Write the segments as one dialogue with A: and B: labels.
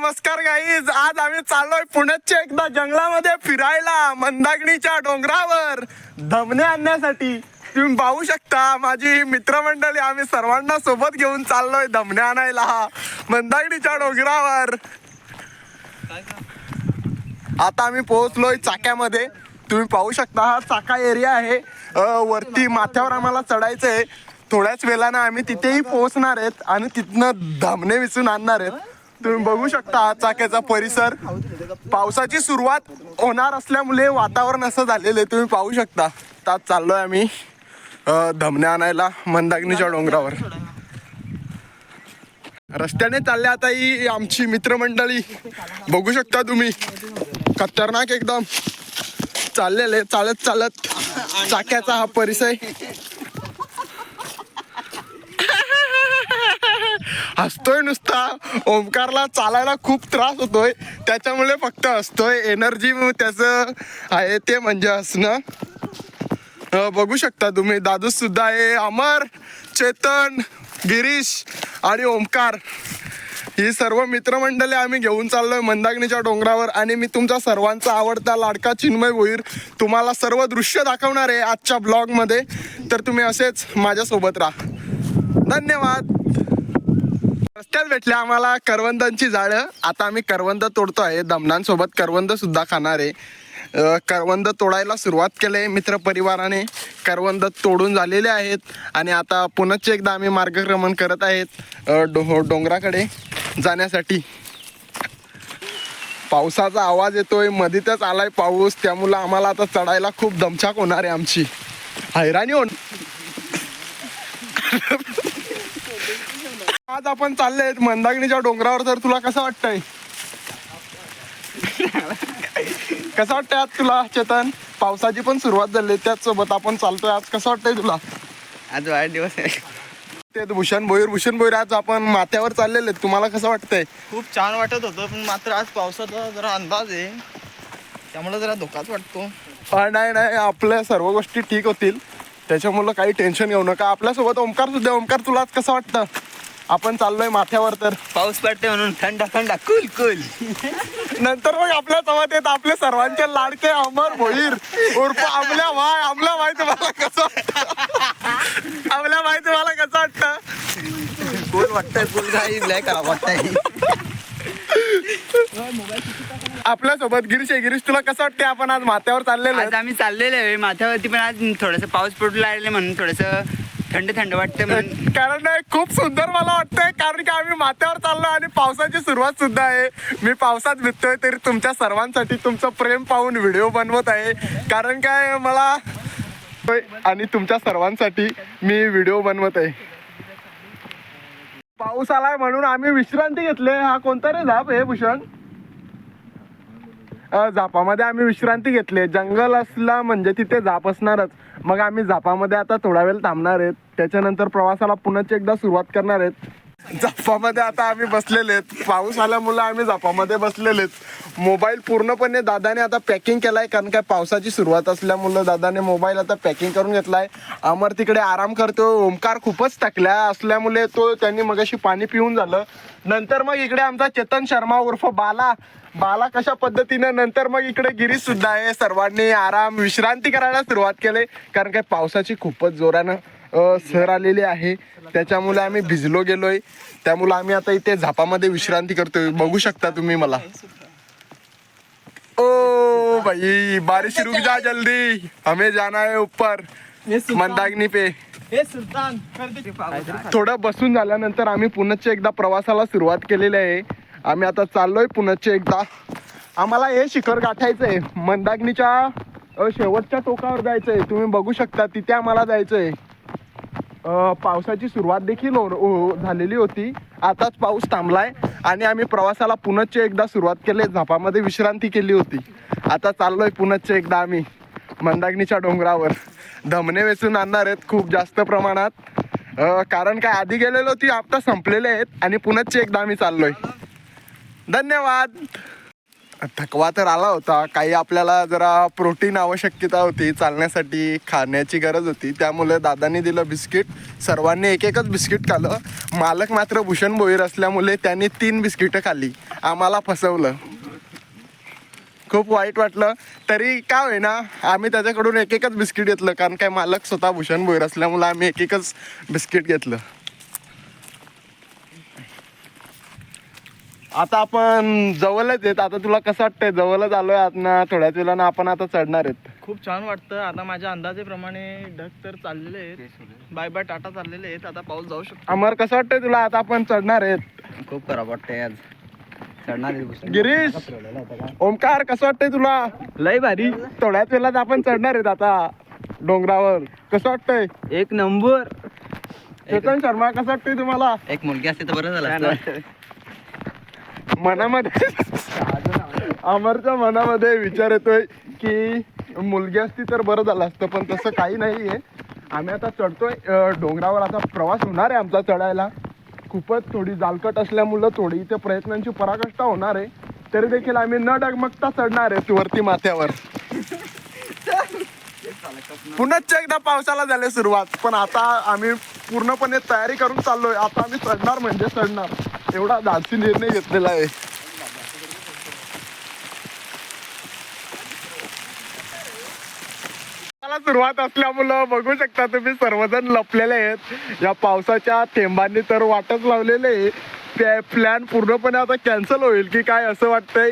A: नमस्कार गाईज आज आम्ही चाललोय पुण्याच्या एकदा जंगलामध्ये फिरायला मंदागणीच्या डोंगरावर. धमने आणण्यासाठी. तुम्ही पाहू शकता माझी मित्रमंडळी आम्ही सर्वांना सोबत घेऊन चाललोय धमने आणायला मंदागणीच्या डोंगरावर. आता आम्ही पोहोचलोय चाक्यामध्ये. तुम्ही पाहू शकता हा चाका एरिया आहे. वरती माथ्यावर आम्हाला चढायचं आहे थोड्याच वेळानं आम्ही तिथेही पोहोचणार आहेत आणि तिथनं धामणे विचून आणणार आहेत. तुम्ही बघू शकता चाक्याचा परिसर पावसाची सुरुवात होणार असल्यामुळे वातावरण असं झालेलं आहे. तुम्ही पाहू शकता. त्यात चाललोय आम्ही अ, आणायला मंदाग्नीच्या डोंगरावर. रस्त्याने चालले आता ही आमची मित्रमंडळी. बघू शकता तुम्ही. खतरनाक एकदम. चाललेले चालत चालत चाक्याचा हा परिसर. हसतोय नुसता. ओमकारला चालायला खूप त्रास होतोय. त्याच्यामुळे फक्त हसतोय. एनर्जी त्याचं आहे ते म्हणजे हसणं. बघू शकता तुम्ही. दादू सुद्धा आहे. अमर चेतन गिरीश आणि ओमकार ही सर्व मित्रमंडळी आम्ही घेऊन चाललोय मंदाग्नीच्या डोंगरावर आणि मी तुमचा सर्वांचा आवडता लाडका चिन्मय भोईर तुम्हाला सर्व दृश्य दाखवणार आहे आजच्या ब्लॉगमध्ये. तर तुम्ही असेच माझ्यासोबत राहा. धन्यवाद. रस्त्यात भेटले आम्हाला करवंदांची जाळं. आता आम्ही करवंद तोडतो आहे दमनांसोबत करवंद सुद्धा खाणार. आहे करवंद तोडायला सुरुवात केली मित्र परिवाराने करवंद तोडून झालेले आहेत. आणि आता पुनश्च एकदा आम्ही मार्गक्रमण करत आहेत डो डोंगराकडे जाण्यासाठी. पावसाचा आवाज येतोय. मधीतच आलाय पाऊस. त्यामुळं आम्हाला आता चढायला खूप दमछाक होणार आहे आमची. हैराणी होणार आज आपण चालले मंदागणीच्या डोंगरावर. तर तुला कसं वाटतंय? कसं वाटतंय आज तुला चेतन? पावसाची पण सुरुवात झाली त्याच सोबत आपण चालतोय आज. कसं वाटतंय तुला?
B: आज वाढदिवस आहे.
A: ते भूषण भोईर भूषण भोईर आज आपण माथ्यावर चाललेले तुम्हाला कसं वाटतंय?
B: खूप छान वाटत होतं पण मात्र आज पावसाचा जरा अंदाज आहे. त्यामुळे जरा धोकाच वाटतो.
A: नाही नाही. आपल्या सर्व गोष्टी ठीक होतील. त्याच्यामुळं काही टेन्शन घेऊ नका. आपल्यासोबत ओमकार सुद्धा. ओमकार तुला आज कसं वाटतं? आपण चाललोय माथ्यावर तर.
B: पाऊस पडते म्हणून थंडा थंडा कुल कुल.
A: नंतर मग आपल्यासोबत येत आपले सर्वांचे लाडके अमर भोईर. उर्फ आमल्या भाई आमल्या भाई तुम्हाला कसं वाटतं? आमल्या भाई तुम्हाला कसं वाटतं?
B: कुल वाटतंय कुल काही लय करा वाटतंय.
A: आपल्यासोबत गिरीश आहे. गिरीश तुला कसं वाटते आपण आज माथ्यावर चाललेलो
C: आज आम्ही चाललेलो आहे. माथ्यावरती पण आज थोडस पाऊस पडू लागले म्हणून थोडस थंड थंड वाटतं म्हणून.
A: कारण नाही, खूप सुंदर मला वाटतंय कारण की आम्ही माथ्यावर चाललो आणि पावसाची सुरुवात सुद्धा आहे. मी पावसात भिजतोय तरी तुमच्या सर्वांसाठी तुमचं प्रेम पाहून व्हिडिओ बनवत आहे. कारण काय मला होय, आणि तुमच्या सर्वांसाठी मी व्हिडिओ बनवत आहे. पाऊस आलाय म्हणून आम्ही विश्रांती घेतली हा कोणता रे धाप हे भूषण? झापामध्ये आम्ही विश्रांती घेतली. जंगल असला म्हणजे तिथे झाप असणारच. मग आम्ही झापामध्ये आता थोडा वेळ थांबणार आहेत. त्याच्यानंतर प्रवासाला पुन्हा एकदा सुरुवात करणार आहेत. झापामध्ये आता आम्ही बसलेले आहेत. पाऊस आल्यामुळे आम्ही झापामध्ये बसलेले आहेत. मोबाईल पूर्णपणे दादाने आता पॅकिंग केलाय कारण काय पावसाची सुरुवात असल्यामुळं दादाने मोबाईल आता पॅकिंग करून घेतलाय. अमर तिकडे आराम करतो. ओमकार खूपच थकल्या असल्यामुळे तो त्यांनी मगाशी पाणी पिऊन झालं. नंतर मग इकडे आमचा चेतन शर्मा उर्फ बाला. बाला कशा पद्धतीने नंतर मग इकडे गिरीश सुद्धा आहे. सर्वांनी आराम विश्रांती करायला सुरुवात केली. कारण काय पावसाची खूपच जोरानं सर आलेली आहे. त्याच्यामुळे आम्ही भिजलो गेलोय. त्यामुळे आम्ही आता इथे झापामध्ये विश्रांती करतोय. बघू शकता तुम्ही मला. ओ भाई बारिश रुक जा जल्दी. हमें जाना है ऊपर. मंदाग्नी पे. थोडं बसून झाल्यानंतर आम्ही पुनश्च एकदा प्रवासाला सुरुवात केलेली आहे. आम्ही आता चाललोय पुनश्च एकदा. आम्हाला हे शिखर गाठायचं आहे मंदाग्नीच्या शेवटच्या टोकावर जायचं आहे तुम्ही बघू शकता तिथे आम्हाला जायचं आहे पावसाची सुरुवात देखील हो- झालेली होती. आताच पाऊस थांबलाय आणि आम्ही प्रवासाला पुनश्च एकदा सुरुवात केली. झापामध्ये विश्रांती केली होती. आता चाललोय पुनश्च एकदा आम्ही. मंदाग्नीच्या डोंगरावर. धमने वेचून आणणार आहेत खूप जास्त प्रमाणात. कारण काय आधी गेलेलो ती आता संपलेले आहेत आणि पुनश्च एकदा आम्ही चाललोय. धन्यवाद. थकवा तर आला होता. काही आपल्याला जरा प्रोटीन आवश्यकता होती. चालण्यासाठी खाण्याची गरज होती. त्यामुळे दादानी दिलं बिस्किट. सर्वांनी एक एकच बिस्किट खाल्लं. मालक मात्र भूषण भोईर असल्यामुळे त्यांनी तीन बिस्किटं खाल्ली. आम्हाला फसवलं. खूप वाईट वाटलं. तरी काय होईना आम्ही त्याच्याकडून एक एकच बिस्किट घेतलं. कारण काय मालक स्वतः भूषण भोईर असल्यामुळे आम्ही एक एकच बिस्किट घेतलं. आता आपण जवळच येत आता तुला कसं वाटतंय? जवळच आलोय आत ना थोड्याच वेळानं आपण आता चढणार आहेत.
B: खूप छान वाटतं. आता माझ्या अंदाजेप्रमाणे ढग तर चाललेले आहेत. बाय बाय टाटा चाललेले आहेत. आता पाऊस जाऊ शकतो.
A: अमर कसं वाटतंय तुला? आता आपण चढणार आहेत.
C: खूप खराब वाटतंय आज. चढणार आहे
A: गिरीश! ओमकार कसं वाटतंय तुला?
C: लय भारी.
A: थोड्याच वेळात आपण चढणार आहेत आता डोंगरावर. कसं वाटतंय?
C: एक नंबर.
A: चेतन शर्मा कसं वाटतंय तुम्हाला?
C: एक मुलगी असते तर बरं झालं
A: मनामध्ये अमरच्या मनामध्ये विचार येतोय की मुलगी असती तर बरं झालं असतं पण तसं काही नाही आहे आम्ही आता चढतोय. डोंगरावर आता प्रवास होणार आहे आमचा चढायला. खूपच थोडी जालकट असल्यामुळं थोडी इथे प्रयत्नांची पराकाष्ठा होणार आहे. तरी देखील आम्ही न डगमगता चढणार आहे वरती माथ्यावर. पुन्हा एकदा पावसाला झाली सुरुवात. पण आता आम्ही पूर्णपणे तयारी करून चाललोय. आता आम्ही चढणार म्हणजे चढणार. एवढा धाडसी निर्णय घेतलेला आहे. मला सुरुवात असल्यामुळं बघू शकता तुम्ही सर्वजण लपलेले आहेत. या पावसाच्या थेंबांनी तर वाटच लावलेले आहे. ते प्लॅन पूर्णपणे आता कॅन्सल होईल की काय असं वाटतंय.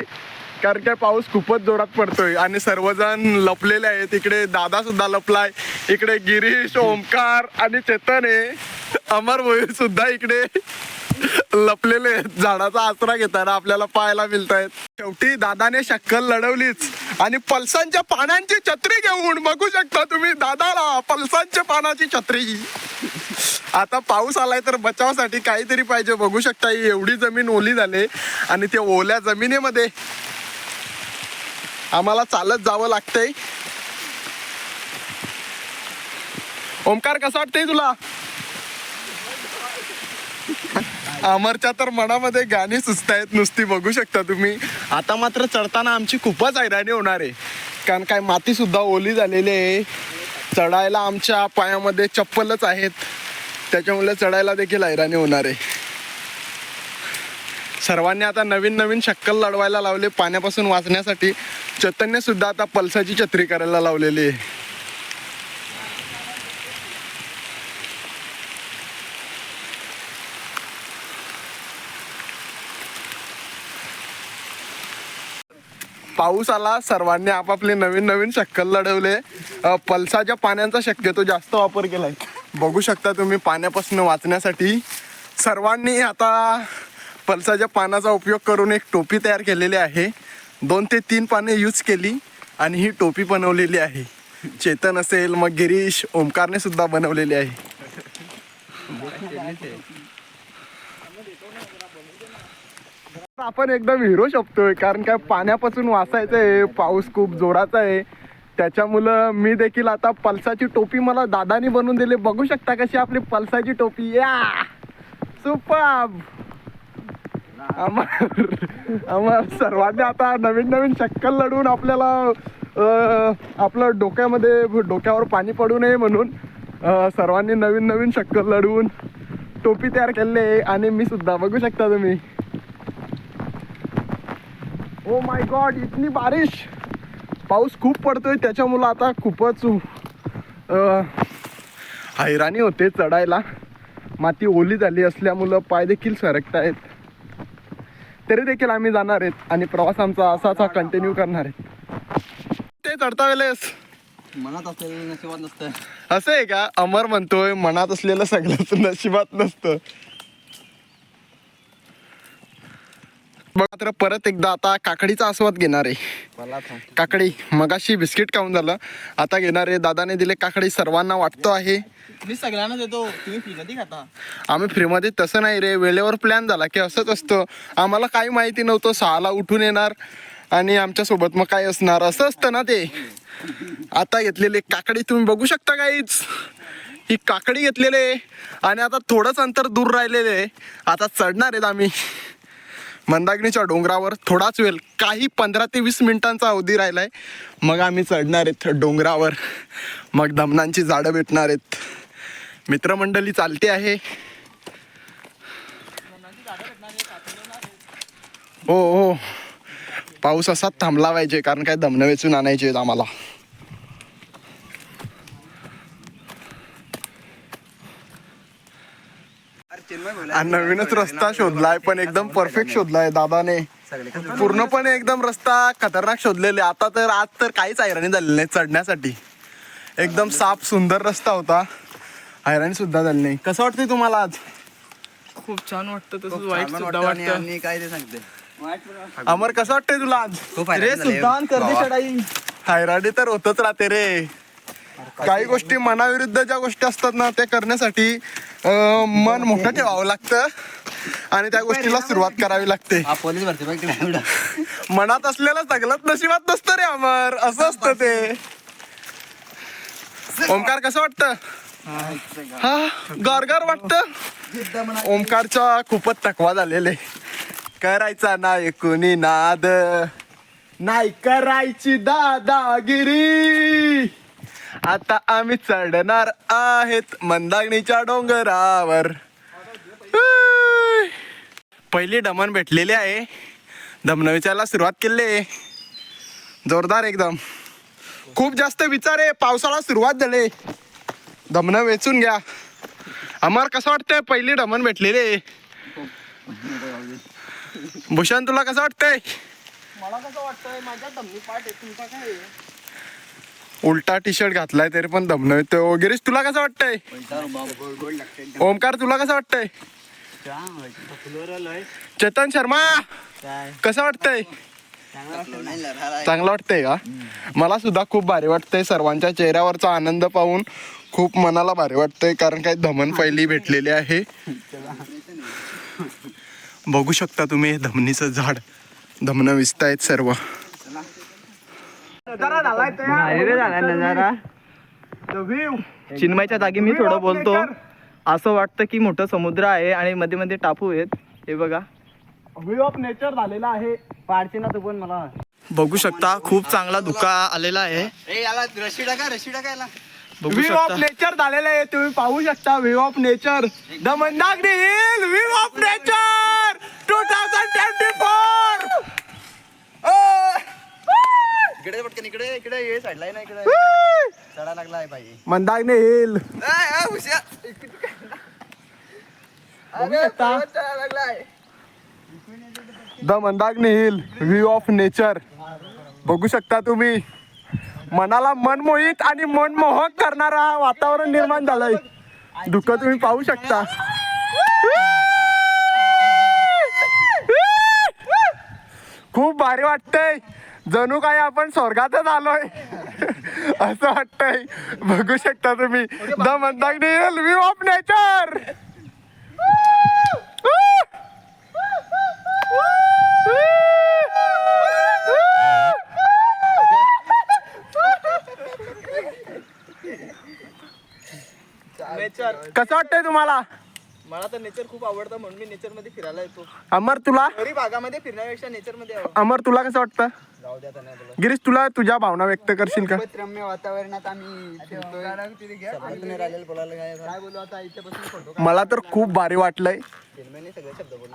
A: कारण काय पाऊस खूपच जोरात पडतोय आणि सर्वजण लपलेले आहेत. इकडे दादा सुद्धा लपलाय. इकडे गिरीश ओमकार आणि चेतन आहे. अमर भोईर सुद्धा इकडे. लपलेले झाडाचा आसरा घेताना आपल्याला पाहायला मिळतायत. शेवटी दादाने शक्कल लढवलीच. आणि पल्सांच्या पानांची छत्री घेऊन बघू शकता तुम्ही दादाला पल्सांच्या पानाची छत्री. आता पाऊस आलाय तर बचावासाठी काहीतरी पाहिजे. बघू शकता ही एवढी जमीन ओली झाली आणि त्या ओल्या जमिनीमध्ये आम्हाला चालत जावं लागतंय. ओमकार कसं वाटतंय तुला? अमरच्या तर मनामध्ये गाणी सुचतायत नुसती बघू शकता तुम्ही. आता मात्र चढताना आमची खूपच हैराणी होणार आहे. कारण काय माती सुद्धा ओली झालेली आहे. चढायला आमच्या पायामध्ये चप्पलच आहेत. त्याच्यामुळे चढायला देखील हैराणी होणार आहे. सर्वांनी आता नवीन नवीन शक्कल लढवायला लावले पाण्यापासून वाचण्यासाठी. चैतन्य सुद्धा आता पल्साची छत्री करायला लावलेली आहे. पाऊस आला सर्वांनी आपापले नवीन नवीन शक्कल लढवले. पलसाच्या पल्साच्या पाण्याचा शक्यतो जास्त वापर केलाय. बघू शकता तुम्ही पाण्यापासून वाचण्यासाठी. सर्वांनी आता पल्साच्या पानाचा उपयोग करून एक टोपी तयार केलेली आहे. दोन ते तीन पाने यूज केली आणि ही टोपी बनवलेली आहे. चेतन असेल मग गिरीश ओमकारने सुद्धा बनवलेली आहे. आपण एकदम हिरो शकतोय कारण काय पाण्यापासून वाचायचं आहे पाऊस खूप जोराचा आहे. त्याच्यामुळं मी देखील आता पल्साची टोपी मला दादानी बनवून दिली. बघू शकता कशी आपली पल्साची टोपी. या! सुपाब! आम्हा आम्हा सर्वांनी आता नवीन नवीन शक्कल लढवून आपल्याला आपलं डोक्यामध्ये डोक्यावर पाणी पडू नये म्हणून सर्वांनी नवीन नवीन शक्कल लढवून टोपी तयार केले आणि मी सुद्धा बघू शकता तुम्ही. ओ माय गॉड इतनी बारिश. पाऊस खूप पडतोय त्याच्यामुळं आता खूपच हैराणी होते चढायला. माती ओली झाली असल्यामुळं पाय देखील सरकतायत तरी देखील आम्ही जाणार आहेत आणि प्रवास आमचा असाच हा कंटिन्यू करणार आहे ते चढता वेळेस.
B: मनात असेल नशिबात नसतं
A: असं आहे का? अमर म्हणतोय मनात असलेलं सगळंच नशिबात नसतं. मात्र परत एकदा आता काकडीचा आस्वाद घेणार आहे. काकडी मगाशी बिस्किट खाऊन झालं. आता घेणार आहे. दादाने दिले काकडी सर्वांना वाटतो आहे.
B: मी सगळ्यांना देतो. तुम्ही खाता.
A: आम्ही फ्रीमध्ये तसं नाही रे. वेळेवर प्लॅन झाला की असंच असतं. आम्हाला काही माहिती नव्हतं. सहाला उठून येणार आणि आमच्यासोबत मग काय असणार? असं असतं ना ते. आता घेतलेले काकडी तुम्ही बघू शकता काहीच ही काकडी घेतलेले आणि आता थोडंच अंतर दूर राहिलेले आता चढणार आहेत आम्ही. मंदाकिनीच्या डोंगरावर थोडाच वेळ काही पंधरा ते वीस मिनिटांचा अवधी राहिलाय. मग आम्ही चढणार आहेत डोंगरावर. मग धमनांची झाडं भेटणार आहेत. मित्रमंडळी चालते आहे. हो हो. पाऊस असाच थांबला पाहिजे कारण काय दमनं वेचून आणायचे आहेत आम्हाला. आणि नवीनच रस्ता शोधलाय पण एकदम परफेक्ट शोधलाय दादाने. पूर्णपणे एकदम रस्ता खतरनाक शोधलेले. आता तर आज तर काहीच हैराणी झालेली नाही चढण्यासाठी. एकदम साफ सुंदर रस्ता होता. हैराणी सुद्धा झाली नाही. कसं वाटतंय तुम्हाला आज?
B: खूप छान वाटतं तसंच वाईट सुद्धा वाटतं.
C: काय ते सांगते
A: अमर कसं वाटतंय तुला आज?
B: रे. सुलतान करते चढाई.
A: हैराणी तर होतच राहते रे. काही गोष्टी मनाविरुद्ध ज्या गोष्टी असतात ना ते करण्यासाठी अं, मन मोठं ठेवावं लागतं आणि त्या गोष्टीला सुरुवात करावी लागते.
C: हा पोलीस भरती बघ तिकडे एवढं.
A: मनात असलेलं सगळंच नशिबात नसतं रे अमर. असं असतं ते. ओमकार कसं वाटतं? हा गारगार वाटत. ओमकारचा खूपच थकवा झालेले. करायचा नाही कुणी नाद. नाही करायची दादागिरी. आता आम्ही चढणार आहेत मंदागणीच्या डोंगरावर. पहिली डमन भेटलेली आहे. दमनविचारला सुरुवात केली आहे. जोरदार एकदम. खूप जास्त विचार आहे. पावसाळा सुरुवात झाली. दमनं वेचून घ्या. अमर कसं वाटतंय? पहिली डमन भेटलेली आहे. भूषण तुला कसं वाटतंय?
B: मला कसं वाटतंय? माझ्या दमनी पाठ आहे. तुमचा काय
A: उलटा टी शर्ट घातलाय तरी पण दमनं येतोय गिरीश तुला कसं वाटतंय? ओमकार तुला कसं वाटतंय? चेतन शर्मा कसं वाटतंय? चांगलं वाटतंय का? मला सुद्धा खूप भारी वाटतंय सर्वांच्या चेहऱ्यावरचा आनंद पाहून. खूप मनाला भारी वाटतंय कारण काही धमन पहिली भेटलेली आहे. बघू शकता तुम्ही धमनीचं झाड. धमनं विसतायत सर्व.
B: चिन्मयच्या जागी मी थोडं बोलतो. असं वाटतं की मोठं समुद्र आहे आणि मध्ये मध्ये टापू आहेत. हे बघा.
A: व्ह्यू ऑफ नेचर झालेला आहे.
C: पाडते ना तू पण मला.
B: बघू शकता खूप चांगला धुका आलेला आहे.
C: ए याला रशी टाका रशी टाकायला
B: बघू
A: व्ह्यू ऑफ नेचर झालेलं आहे. तुम्ही पाहू शकता view of nature the Mandagni hill view of nature two thousand twenty four
C: इकडे पटकन इकडे इकडे ये आहे ना इकडे चढा लागला आहे पाहिजे
A: Mandagni hill the Mandagni hill view of nature बघू शकता तुम्ही मनाला मनमोहित आणि मनमोहक करणारा वातावरण निर्माण झालंय दुःख तुम्ही पाहू शकता खूप भारी वाटतंय जणू काही आपण स्वर्गातच आलोय. असं वाटतंय. बघू शकता तुम्ही. The Mandagni hill view of nature कसं वाटतंय तुम्हाला?
B: मला तर नेचर खूप आवडतं म्हणून मी नेचरमध्ये फिरायला येतो.
A: अमर तुला?
B: शहरी भागामध्ये फिरण्यापेक्षा नेचरमध्ये यावं.
A: अमर तुला कसं वाटतं?
C: जाऊ द्या त्यांना बोला.
A: गिरीश तुला तुझ्या भावना व्यक्त करशील का?
C: खूपच रम्य वातावरणात आम्ही फिरतोय. शब्दात नाही राहिलेलं बोलायला काय
B: बोलू आता? इथे बसून फोटो
A: मला तर खूप भारी वाटलंय.
C: फिल्मने सगळे शब्द बोलले.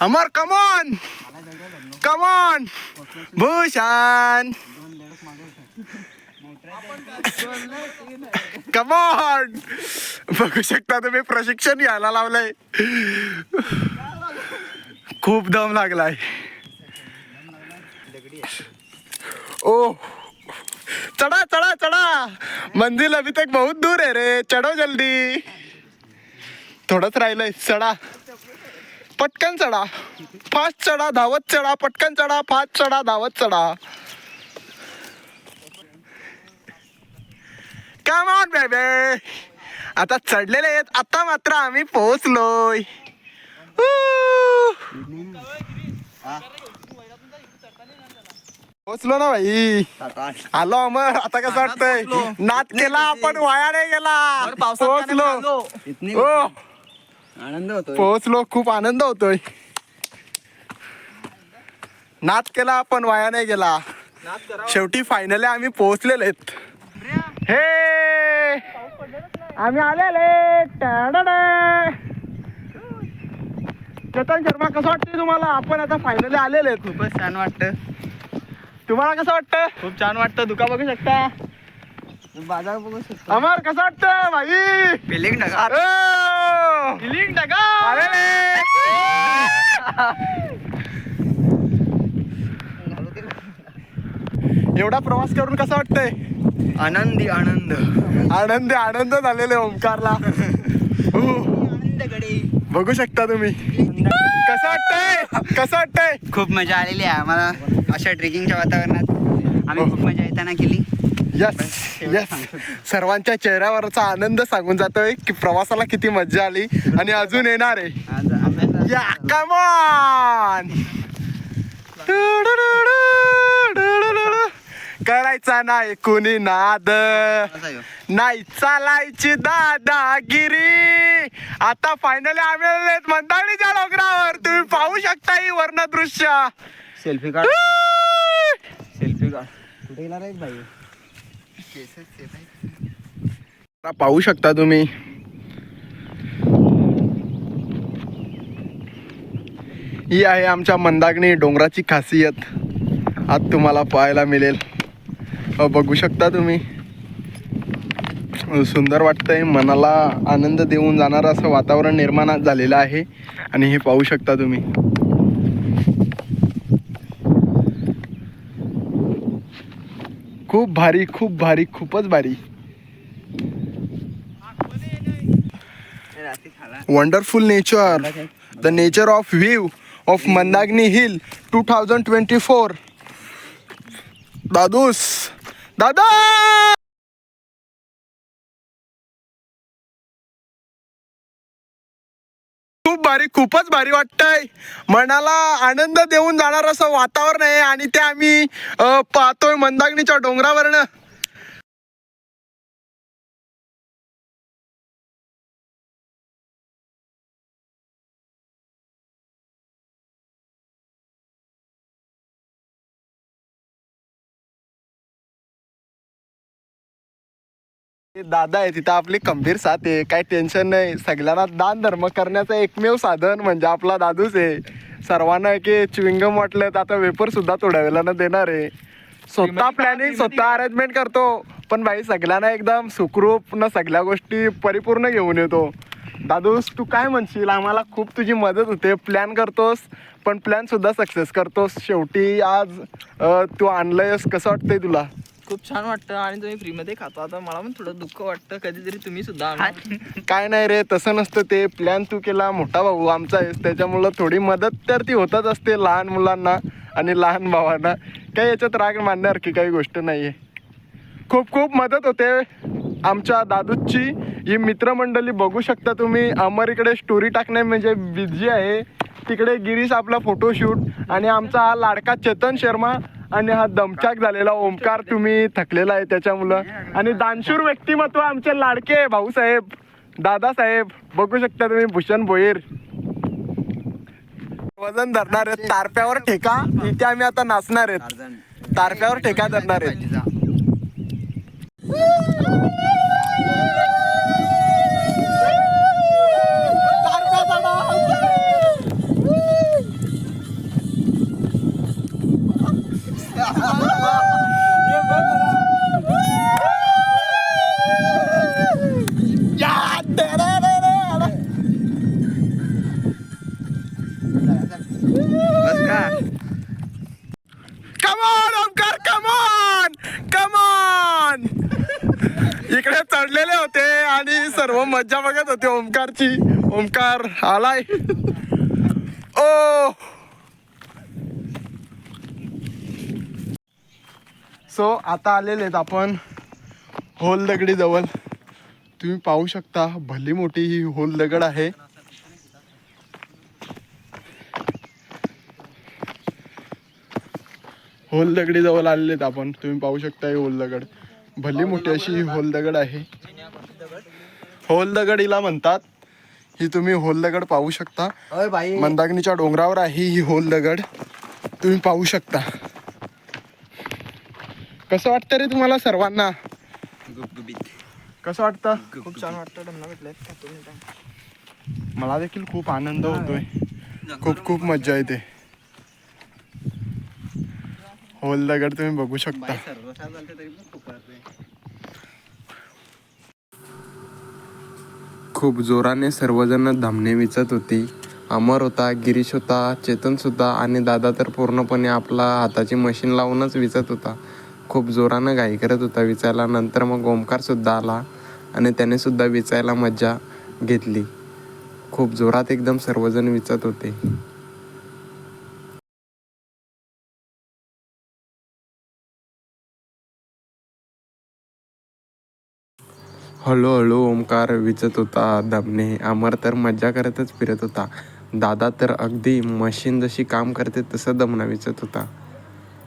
A: Amar come on come on Bhushan! Come on बघू शकता तुम्ही प्रशिक्षण घ्यायला लावलंय. खूप दम लागलाय. ओ! चढ़ा चढ़ा चढ़ा! मंजिल अभी तक बहुत दूर आहे रे. चढ़ो जल्दी. थोडंच राहिलंय. चढा. पटकन चढा. फास्ट चढा धावत चढा. पटकन चढा. फास्ट चढा धावत चढा. कम ऑन बेबे आता चढलेले आहेत. आता मात्र आम्ही पोहोचलोय! पोचलो ना भाई. आलो अमर. आता कसं वाटतंय?
B: पोहोचलो.
A: नाच केला आपण वाया नाही गेला. पोहोचलो. हो.
C: आनंद होतो
A: पोहोचलो खूप आनंद होतोय. नाच केला आपण वाया नाही गेला. शेवटी फायनली आम्ही पोहोचलेले आहेत. हे! आम्ही आलेले टाडाडा. चेतन शर्मा कसं वाटतंय तुम्हाला? आपण आता फायनली आलेले आहेत.
C: खूपच छान वाटतं.
A: तुम्हाला कसं वाटतं?
B: खूप छान वाटतं. दुका बघू शकता.
C: बाजार बघू शकतो.
A: अमर कसं वाटतं? भाई!
C: फिलिंग
A: अरे!
B: फिलिंग
A: अरे एवढा प्रवास करून कसं वाटतंय?
C: आनंदी आनंद.
A: आनंदी आनंद झालेले ओंकारला. हो. बघू शकता तुम्ही. कसं वाटतंय? कसं वाटतंय?
C: खूप मजा आलेली आहे. आम्हाला अशा ट्रेकिंगच्या वातावरणात आम्ही खूप मजा येताना केली.
A: यस यस सर्वांच्या चेहऱ्यावरचा आनंद सांगून जातोय की प्रवासाला किती मजा आली आणि अजून येणार आहे. या कमॉन करायचा नाही कुणी नाद. नाही चालायची दादागिरी. आता फायनली आम्ही आलेत मंदाणीच्या डोंगरावर. तुम्ही पाहू शकता ही वर्ण दृश्य.
C: सेल्फी काढ. सेल्फी काढ. कुठे भाई?
A: पाहू शकता तुम्ही. ही आहे आमच्या मंदाग्नी डोंगराची खासियत. आज तुम्हाला पाहायला मिळेल. बघू शकता तुम्ही. सुंदर वाटतंय मनाला आनंद देऊन जाणारं असं वातावरण निर्माण झालेलं आहे आणि हे पाहू शकता तुम्ही. खूप भारी खूप भारी खूपच भारी. Wonderful nature the nature of view of Mandagni hill two thousand twenty four दादूस दादा! खूप भारी खूपच भारी वाटतंय. मनाला आनंद देऊन जाणार असं वातावरण आहे आणि ते आम्ही पाहतोय मंदाग्नीच्या डोंगरावरनं. दादा आहे तिथं आपली खंबीर साथ आहे काही टेन्शन नाही. सगळ्यांना दान धर्म करण्याचं एकमेव साधन म्हणजे आपला दादूच आहे. सर्वांना की च्विंगम वाटलं तर आता वेपर सुद्धा थोड्या न देणार आहे. स्वतः प्लॅनिंग स्वतः अरेंजमेंट करतो. पण भाई सगळ्यांना एकदम सुखरूप न सगळ्या गोष्टी परिपूर्ण घेऊन येतो. दादूस तू काय म्हणशील? आम्हाला खूप तुझी मदत होते. प्लॅन करतोस पण प्लॅन सुद्धा सक्सेस करतोस. शेवटी आज तू आणलंयस. कसं वाटतंय तुला?
B: खूप छान वाटतं आणि तुम्ही फ्रीमध्ये खातो. आता मला पण थोडं दुःख वाटतं कधीतरी तुम्ही सुद्धा आणा.
A: काय नाही रे तसं नसतं ते. प्लॅन तू केला मोठा भाऊ आमचा आहेस. त्याच्यामुळं थोडी मदत तर ती होतच असते लहान मुलांना आणि लहान भावांना. काही याच्यात राग मानण्यासारखी काही गोष्ट नाही आहे खूप खूप मदत होते आमच्या दादूची. ही मित्रमंडळी बघू शकता तुम्ही. अमर इकडे स्टोरी टाकणे म्हणजे बिझी आहे. तिकडे गिरीश आपला फोटोशूट आणि आमचा हा लाडका चेतन शर्मा आणि हा दमचाक झालेला ओमकार तुम्ही थकलेला आहे त्याच्यामुळं. आणि दानशूर व्यक्तिमत्व आमचे लाडके भाऊसाहेब दादासाहेब बघू शकता तुम्ही भूषण भोईर. वजन धरणार आहेत तारप्यावर ठेका इथे आम्ही आता नाचणार आहेत. तारप्यावर ठेका धरणार आहेत. ओमकार आलाय सो आता आलेले आहेत आपण होल दगडी जवळ. तुम्ही पाहू शकता भली मोठी ही होल दगड आहे. होल दगडी जवळ आलेले आहेत आपण. तुम्ही पाहू शकता ही होल दगड भली मोठी अशी ही होल दगड आहे. होल दगडीला म्हणतात ही तुम्ही होल दगड पाहू शकता. मंदाग्नीच्या डोंगरावर आहे ही होल दगड. तुम्ही पाहू शकता. कसं वाटतं रे तुम्हाला सर्वांना? कसं वाटतं?
B: खूप छान वाटतं डमना
A: मला देखील खूप आनंद होतोय. खूप खूप मज्जा येते. होल दगड तुम्ही बघू शकता. खूप खूप जोराने सर्वजण धामणे विचत होती. अमर होता गिरीश होता चेतन सुद्धा आणि दादा तर पूर्णपणे आपला हाताची मशीन लावूनच विचत होता. खूप जोरानं घाई करत होता विचायला. नंतर मग ओमकारसुद्धा आला आणि त्याने सुद्धा विचायला मज्जा घेतली. खूप जोरात एकदम सर्वजण विचत होते. हळूहळू ओमकार विचत होता दमने अमर तर मज्जा करतच फिरत होता. दादा तर अगदी मशीन जशी काम करते तसं दमना विचत होता.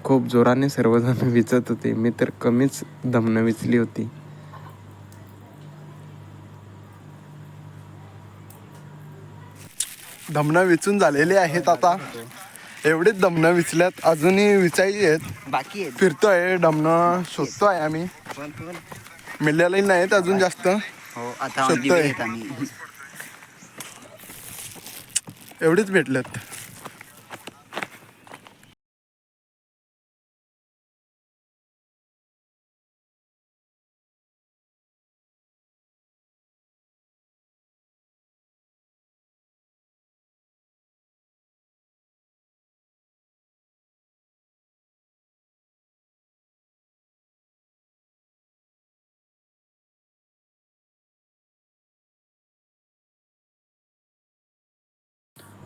A: खूप जोराने सर्वजण विचत होते. मी तर कमीच दमनं विचली होती. धमनं विचून झालेले आहेत आता. एवढेच धमनं विचल्यात. अजूनही विचायची आहेत.
C: बाकी
A: फिरतोय डमणं शोधतोय आम्ही. मिळालेली नाहीत अजून जास्त.
C: हो आता
A: शोधतोय.
C: आहेत आम्ही.
A: एवढीच भेटलेत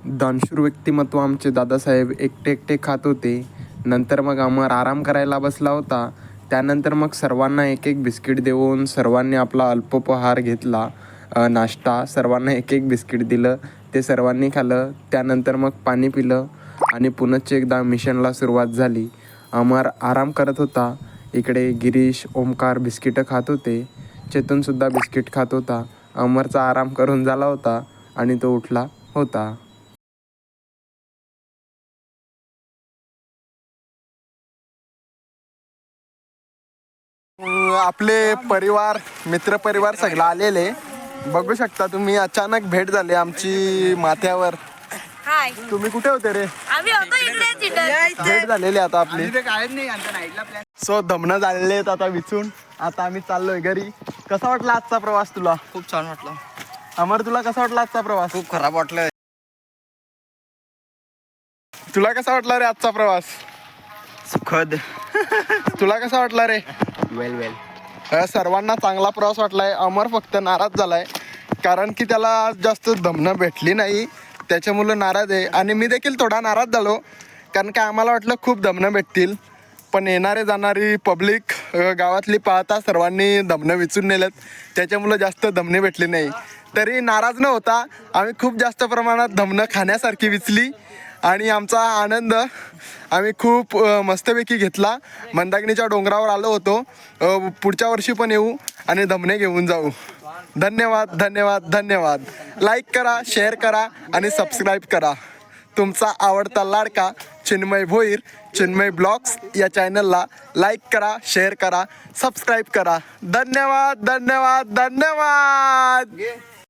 A: दानशूर व्यक्तिमत्व आमचे दादासाहेब एकटे एकटे खात होते. नंतर मग अमर आराम करायला बसला होता. त्यानंतर मग सर्वांना एक एक बिस्किट देऊन सर्वांनी आपला अल्पोपहार घेतला. नाश्ता सर्वांना एक एक बिस्किट दिलं. ते सर्वांनी खाल्लं त्यानंतर मग पाणी पिलं आणि पुनश्च एकदा मिशनला सुरुवात झाली. अमर आराम करत होता. इकडे गिरीश ओमकार बिस्किटं खात होते. चेतनसुद्धा बिस्किट खात होता. अमरचा आराम करून झाला होता आणि तो उठला होता. आपले परिवार मित्र परिवार सगळं आलेले. बघू शकता तुम्ही अचानक भेट झाली आमची माथ्यावर.
D: हाय.
A: तुम्ही कुठे होते रे?
D: आम्ही होतो इकडेच इथं.
A: भेट झालेली आता आपली.
C: कायच नाही आमच्या नाईटला प्लॅन
A: सो धमनं झालेले आहेत आता विचून. आता आम्ही चाललोय घरी. कसा वाटला आजचा प्रवास तुला?
B: खूप छान वाटलं.
A: अमर तुला कसा वाटला आजचा प्रवास?
C: खूप खराब वाटलं.
A: तुला कसा वाटला रे आजचा प्रवास?
C: सुखद.
A: तुला कसा वाटला रे?
C: वेल वेल
A: सर्वांना चांगला प्रवास वाटलाय. अमर फक्त नाराज झालाय. कारण की त्याला आज जास्त धमनं भेटली नाही. त्याच्यामुळं नाराज आहे. आणि मी देखील थोडा नाराज झालो. कारण का आम्हाला वाटलं खूप धमनं भेटतील. पण येणारे जाणारी पब्लिक गावातली पाहता सर्वांनी धमनं विचून नेलेत त्याच्यामुळं जास्त धमने भेटली नाही. तरी नाराज न होता आम्ही खूप जास्त प्रमाणात धमनं खाण्यासारखी विचली. आणि आमचा आनंद आम्ही खूप मस्तपैकी घेतला. मंदाकिनीच्या डोंगरावर आलो होतो. पुढच्या वर्षी पण येऊ आणि धमने घेऊन जाऊ. धन्यवाद धन्यवाद धन्यवाद. लाईक करा शेअर करा आणि सबस्क्राईब करा. तुमचा आवडता लाडका चिन्मय भोईर चिन्मय ब्लॉग्स या चॅनलला लाईक करा शेअर करा सबस्क्राईब करा. धन्यवाद धन्यवाद धन्यवाद.